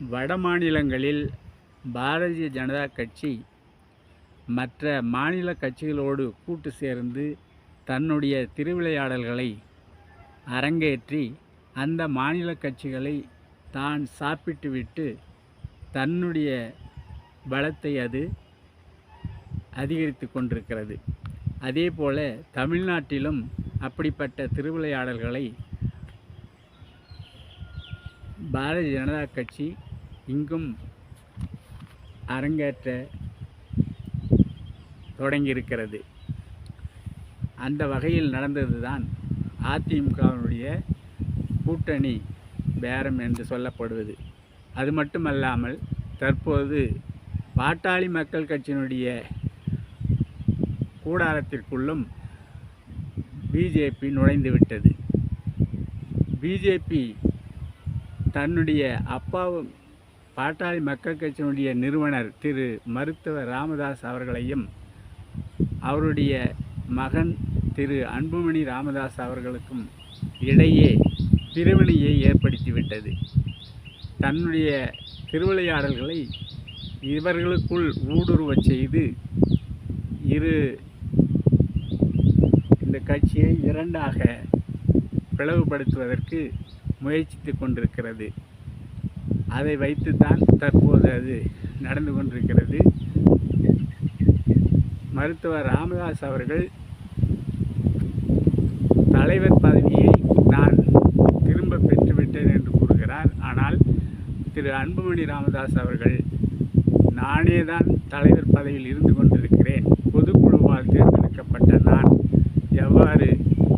வட மாநிலங்களில் பாரதிய ஜனதா கட்சி மற்ற மாநில கட்சிகளோடு கூட்டு சேர்ந்து தன்னுடைய திருவிளையாடல்களை அரங்கேற்றி அந்த மாநில கட்சிகளை தான் சாப்பிட்டுவிட்டு தன்னுடைய பலத்தை அது அதிகரித்து கொண்டிருக்கிறது. அதே போல தமிழ்நாட்டிலும் அப்படிப்பட்ட திருவிளையாடல்களை பாரதிய ஜனதா கட்சி இங்கும் அரங்கேற்ற தொடங்கியிருக்கிறது. அந்த வகையில் நடந்தது தான் அதிமுகவினுடைய கூட்டணி பேரம் என்று சொல்லப்படுவது. அது மட்டுமல்லாமல் தற்போது பாட்டாளி மக்கள் கட்சியினுடைய கூடாரத்திற்குள்ளும் பிஜேபி நுழைந்துவிட்டது. பிஜேபி தன்னுடைய அப்பாவும் பாட்டாளி மக்கள் கட்சியினுடைய நிறுவனர் திரு மருத்துவர் ராமதாஸ் அவர்களையும் அவருடைய மகன் திரு அன்புமணி ராமதாஸ் அவர்களுக்கும் இடையே பிரிவினையை ஏற்படுத்திவிட்டது. தன்னுடைய திருவிளையாடல்களை இவர்களுக்குள் ஊடுருவச் செய்து இரு இந்த கட்சியை இரண்டாக பிளவுபடுத்துவதற்கு முயற்சித்து கொண்டிருக்கிறது. அதை வைத்துத்தான் தற்போது அது நடந்து கொண்டிருக்கிறது. மருத்துவர் ராமதாஸ் அவர்கள் தலைவர் பதவியை நான் திரும்ப பெற்றுவிட்டேன் என்று கூறுகிறார். ஆனால் திரு அன்புமணி ராமதாஸ் அவர்கள் நானே தான் தலைவர் பதவியில் இருந்து கொண்டிருக்கிறேன். பொதுக்குழுவால் தேர்ந்தெடுக்கப்பட்ட நான் எவ்வாறு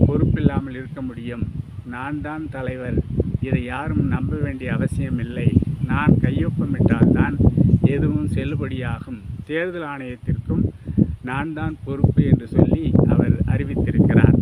பொறுப்பில்லாமல் இருக்க முடியும்? நான் தான் தலைவர். இதை யாரும் நம்ப வேண்டிய அவசியம் இல்லை நான் கையொப்பமிட்டால்தான் எதுவும் செல்லுபடியாகும். தேர்தல் ஆணையத்திற்கும் நான் தான் பொறுப்பு என்று சொல்லி அவர் அறிவித்திருக்கிறார்.